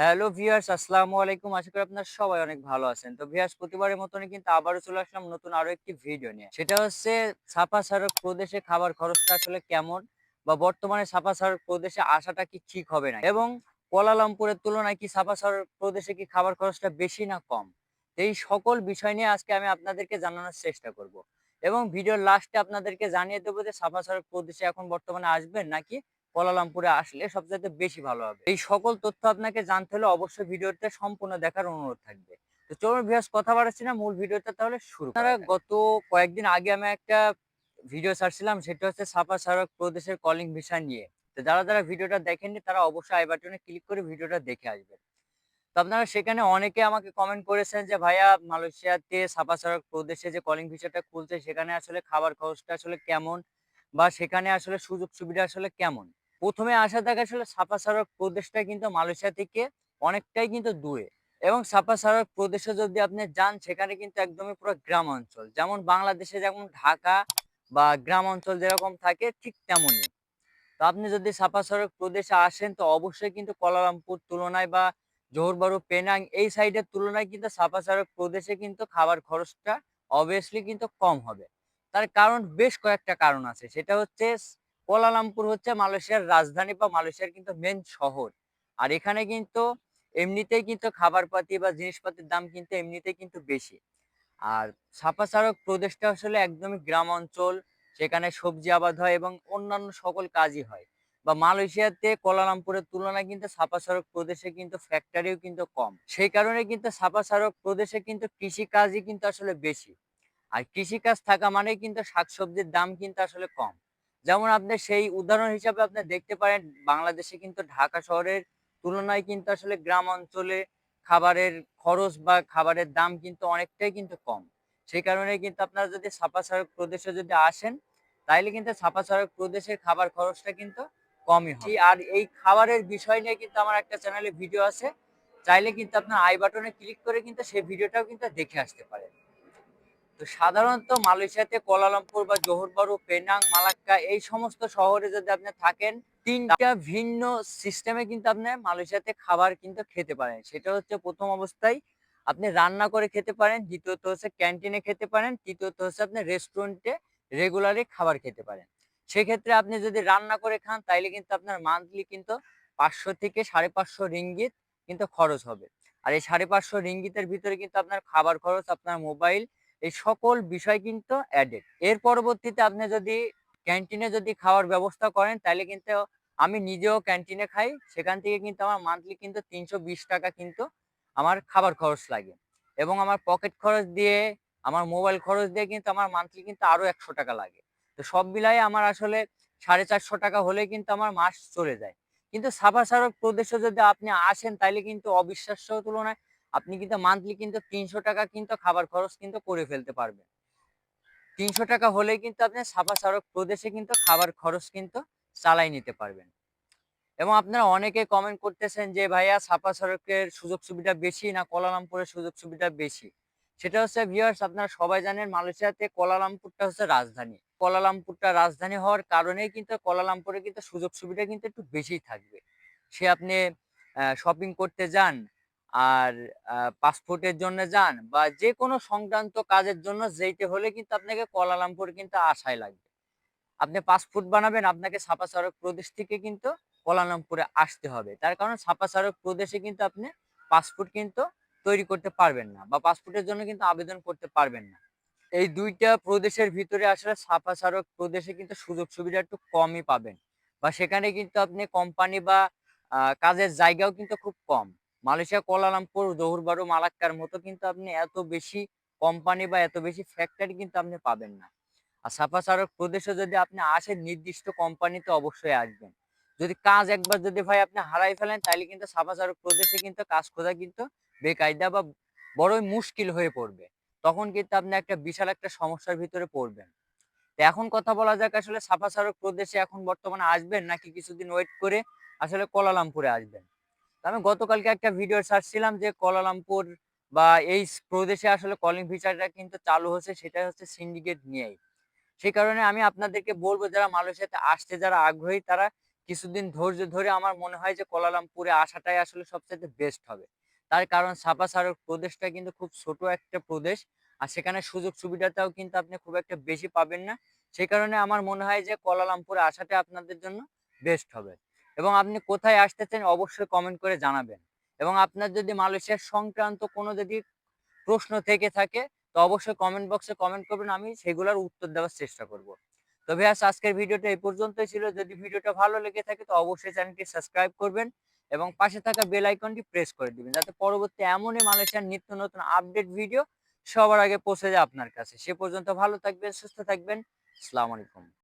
Hello viewers আসসালামু আলাইকুম। আশা করি আপনারা সবাই অনেক ভালো আছেন। তো ভিউয়ার্স প্রতিবারের মতনই কিন্তু আবারও চলে আসলাম নতুন আরও একটি ভিডিও নিয়ে। সেটা হচ্ছে ছাপা সারক প্রদেশে খাবার খরচটা আসলে কেমন বা বর্তমানে ছাপা সারক প্রদেশে আসাটা কি ঠিক হবে না? এবং কোলালামপুরের তুলনায় কি ছাপা সারক প্রদেশে কি খাবার খরচটা বেশি না কম? এই সকল বিষয় নিয়ে আজকে আমি আপনাদেরকে জানানোর চেষ্টা করব। এবং ভিডিওর লাস্টে আপনাদেরকে জানিয়ে দেবো যে ছাপা সারক প্রদেশে এখন বর্তমানে আসবেন নাকি কুয়ালালামপুরে আসলে সবচাইতে বেশি ভালো হবে। এই সকল তথ্য আপনাকে জানতে হলে অবশ্যই ভিডিওটা সম্পূর্ণ দেখার অনুরোধ থাকবে। তো চলুন ভিউয়ার্স কথা বাড়াচ্ছি না মূল ভিডিওটা তাহলে শুরু আপনারা গত কয়েকদিন আগে আমি একটা ভিডিও ছাড়ছিলাম সেটা হচ্ছে সাপা সারক প্রদেশের কলিং ভিসা নিয়ে। তো যারা যারা ভিডিওটা দেখেননি তারা অবশ্যই আই বাটনে ক্লিক করে ভিডিওটা দেখে আসবেন। তো আপনারা সেখানে অনেকে আমাকে কমেন্ট করেছেন যে ভাইয়া মালয়েশিয়াতে সাপা সারক প্রদেশে যে কলিং ভিসাটা খুলছে সেখানে আসলে খাবার খরচটা আসলে কেমন? বা সেখানে আসলে সুযোগ সুবিধা আসলে কেমন? প্রথমে আসা দেখা আসলে সাপা সারক প্রদেশটা কিন্তু মালয়েশিয়া থেকে অনেকটাই কিন্তু দূরে। এবং সাপা সারক প্রদেশে যদি আপনি যান, সেখানে কিন্তু একদমই পুরো গ্রাম অঞ্চল। যেমন বাংলাদেশে যেমন ঢাকা বা গ্রাম অঞ্চল যেরকম থাকে, ঠিক তেমনই। তো আপনি যদি সাপা সড়ক প্রদেশে আসেন, তো অবশ্যই কিন্তু কলারামপুর তুলনায় বা জোহরবারু, পেনাং এই সাইডের তুলনায় কিন্তু সাপা সারক প্রদেশে কিন্তু খাবার খরচটা অবভিয়াসলি কিন্তু কম হবে। তার কারণ, বেশ কয়েকটা কারণ আছে। সেটা হচ্ছে কুয়ালালামপুর হচ্ছে মালয়েশিয়ার রাজধানী বা মালয়েশিয়ার কিন্তু মেন শহর। আর এখানে কিন্তু এমনিতেই কিন্তু খাবার পাতি বা জিনিসপাতির দাম কিন্তু এমনিতেই কিন্তু বেশি। আর সাপাসারক প্রদেশটা আসলে একদমই গ্রাম অঞ্চল, সেখানে সবজি আবাদ হয় এবং অন্যান্য সকল কাজই হয়। বা মালয়েশিয়াতে কোলালামপুরের তুলনায় কিন্তু সাপাসারক প্রদেশে কিন্তু ফ্যাক্টরিও কিন্তু কম। সেই কারণে কিন্তু সাপাসারক প্রদেশে কিন্তু কৃষি কাজই কিন্তু আসলে বেশি। আর কৃষিকাজ থাকা মানে কিন্তু শাকসবজির দাম কিন্তু আসলে কম। যেমন আপনি সেই উদাহরণ হিসাবে আপনি দেখতে পারেন, বাংলাদেশে কিন্তু ঢাকা শহরের তুলনায় কিন্তু আসলে গ্রাম অঞ্চলে খাবারের খরচ বা খাবারের দাম কিন্তু অনেকটাই কিন্তু কম। সেই কারণে কিন্তু আপনারা যদি ছাপা সড়ক প্রদেশে যদি আসেন, তাইলে কিন্তু ছাপা সড়ক প্রদেশের খাবার খরচটা কিন্তু কমই হয় আর এই খাবারের বিষয় নিয়ে কিন্তু আমার একটা চ্যানেলে ভিডিও আছে, চাইলে কিন্তু আপনার আই বাটনে ক্লিক করে কিন্তু সেই ভিডিওটাও কিন্তু দেখে আসতে পারেন। তো সাধারণত মালয়েশিয়াতে কোয়ালালামপুর বা জোহরবারু, পেনাং, মালাক্কা এই সমস্ত শহরে যদি আপনি থাকেন, তিনটা ভিন্ন সিস্টেমে কিন্তু আপনি মালয়েশিয়াতে খাবার কিন্তু খেতে পারেন। সেটা হচ্ছে প্রথম অবস্থায় আপনি রান্না করে খেতে পারেন, দ্বিতীয়ত হচ্ছে ক্যান্টিনে খেতে পারেন, তৃতীয়ত হচ্ছে আপনি রেস্টুরেন্টে রেগুলারই খাবার খেতে পারেন। সেক্ষেত্রে আপনি যদি রান্না করে খান, তাইলে কিন্তু আপনার মান্থলি কিন্তু পাঁচশো থেকে সাড়ে পাঁচশো রিঙ্গিত কিন্তু খরচ হবে। আর এই সাড়ে পাঁচশো রিঙ্গিতের ভিতরে কিন্তু আপনার খাবার খরচ, আপনার মোবাইল এই সকল বিষয় কিন্তু অ্যাডেড এর পরবর্তীতে আপনি যদি ক্যান্টিনে যদি খাওয়ার ব্যবস্থা করেন, তাহলে কিন্তু আমি নিজেও ক্যান্টিনে খাই। সেখান থেকে কিন্তু আমার মান্থলি কিন্তু তিনশো বিশ টাকা কিন্তু আমার খাবার খরচ লাগে। এবং আমার পকেট খরচ দিয়ে, আমার মোবাইল খরচ দিয়ে কিন্তু আমার মান্থলি কিন্তু আরও একশো টাকা লাগে। তো সব মিলাই আমার আসলে সাড়ে চারশো টাকা হলে কিন্তু আমার মাস চলে যায়। কিন্তু সাফা সারক প্রদেশে যদি আপনি আসেন তাইলে কিন্তু অবিশ্বাস্য তুলনায় আপনি কিন্তু মান্থলি কিন্তু তিনশো টাকা কিন্তু খাবার খরচ কিন্তু করে ফেলতে পারবেন। তিনশো টাকা হলেই কিন্তু আপনি সাফা সারক প্রদেশে কিন্তু খাবার খরচ কিন্তু চালাই নিতে পারবেন। এবং আপনারা অনেকে কমেন্ট করতেছেন যে, ভাইয়া, সাফা সড়কের সুযোগ সুবিধা বেশি না কোলালামপুরের সুযোগ সুবিধা বেশি? সেটা হচ্ছে ভিউয়ার্স আপনারা সবাই জানেন মালয়েশিয়াতে কোলালামপুরটা হচ্ছে রাজধানী। কোলালামপুরটা রাজধানী হওয়ার কারণেই কিন্তু কোলালামপুরে কিন্তু সুযোগ সুবিধা কিন্তু একটু বেশি থাকবে। সে আপনি শপিং করতে যান আর পাসপোর্টের জন্য যান বা যে কোনো সংক্রান্ত কাজের জন্য যেতে হলে কিন্তু আপনাকে কলালামপুর কিন্তু আসাই লাগবে। আপনি পাসপোর্ট বানাবেন, আপনাকে সাপাসারক প্রদেশ থেকে কিন্তু কলালামপুরে আসতে হবে। তার কারণ সাপাসারক প্রদেশে কিন্তু আপনি পাসপোর্ট কিন্তু তৈরি করতে পারবেন না বা পাসপোর্টের জন্য কিন্তু আবেদন করতে পারবেন না। এই দুইটা প্রদেশের ভিতরে আসলে সাপাসারক প্রদেশে কিন্তু সুযোগ সুবিধা একটু কমই পাবেন বা সেখানে কিন্তু আপনি কোম্পানি বা কাজের জায়গাও কিন্তু খুব কম। মালয়েশিয়া কোয়ালালামপুর জহুরবারু মালাক্কার মতো কিন্তু আপনি এত বেশি কোম্পানি বা এত বেশি ফ্যাক্টরি কিন্তু আপনি পাবেন না। আর সাফা সারক প্রদেশে যদি আপনি আসেন, নির্দিষ্ট কোম্পানিতে অবশ্যই আসবেন। যদি কাজ একবার যদি ভাই আপনি হারাই ফেলেন তাহলে কিন্তু সাফা সারক প্রদেশে কিন্তু কাজ খোঁজা কিন্তু বেকায়দা বা বড়ই মুশকিল হয়ে পড়বে। তখন কিন্তু আপনি একটা বিশাল একটা সমস্যার ভিতরে পড়বেন। তো এখন কথা বলা যাক, আসলে সাফা সারক প্রদেশে এখন বর্তমানে আসবেন নাকি কিছুদিন ওয়েট করে আসলে কোলালামপুরে আসবেন? আমি গতকালকে একটা ভিডিও ছাড়ছিলাম যে কোলালামপুর বা এই প্রদেশে আসলে কলিং ভিসাটা কিন্তু চালু হচ্ছে সেটা হচ্ছে সিন্ডিকেট নিয়েই। সেই কারণে আমি আপনাদেরকে বলব, যারা মালয়েশিয়াতে আসতে যারা আগ্রহী, তারা কিছুদিন ধৈর্য ধরে আমার মনে হয় যে কোলালামপুরে আসাটাই আসলে সবচেয়ে বেস্ট হবে। তার কারণ সাপাসারের প্রদেশটা কিন্তু খুব ছোট একটা প্রদেশ, আর সেখানে সুযোগ সুবিধাটাও কিন্তু আপনি খুব একটা বেশি পাবেন না। সেই কারণে আমার মনে হয় যে কোলালামপুরে আসাটা আপনাদের জন্য বেস্ট হবে। এবং আপনি কোথায় আসতে চান অবশ্যই কমেন্ট করে জানাবেন। এবং আপনার যদি মালয়েশিয়ার সংক্রান্ত কোনো যদি প্রশ্ন থেকে থাকে, তো অবশ্যই কমেন্ট বক্সে কমেন্ট করবেন, আমি সেগুলোর উত্তর দেওয়ার চেষ্টা করব। তো ভাইয়াস আজকের ভিডিওটা এই পর্যন্তই ছিল। যদি ভিডিওটা ভালো লেগে থাকে, তো অবশ্যই চ্যানেলটি সাবস্ক্রাইব করবেন এবং পাশে থাকা বেল আইকনটি প্রেস করে দিবেন, যাতে পরবর্তী এমনই মালয়েশিয়ার নিত্য নতুন আপডেট ভিডিও সবার আগে পৌঁছে যায় আপনার কাছে। সে পর্যন্ত ভালো থাকবেন, সুস্থ থাকবেন। আসসালামু আলাইকুম।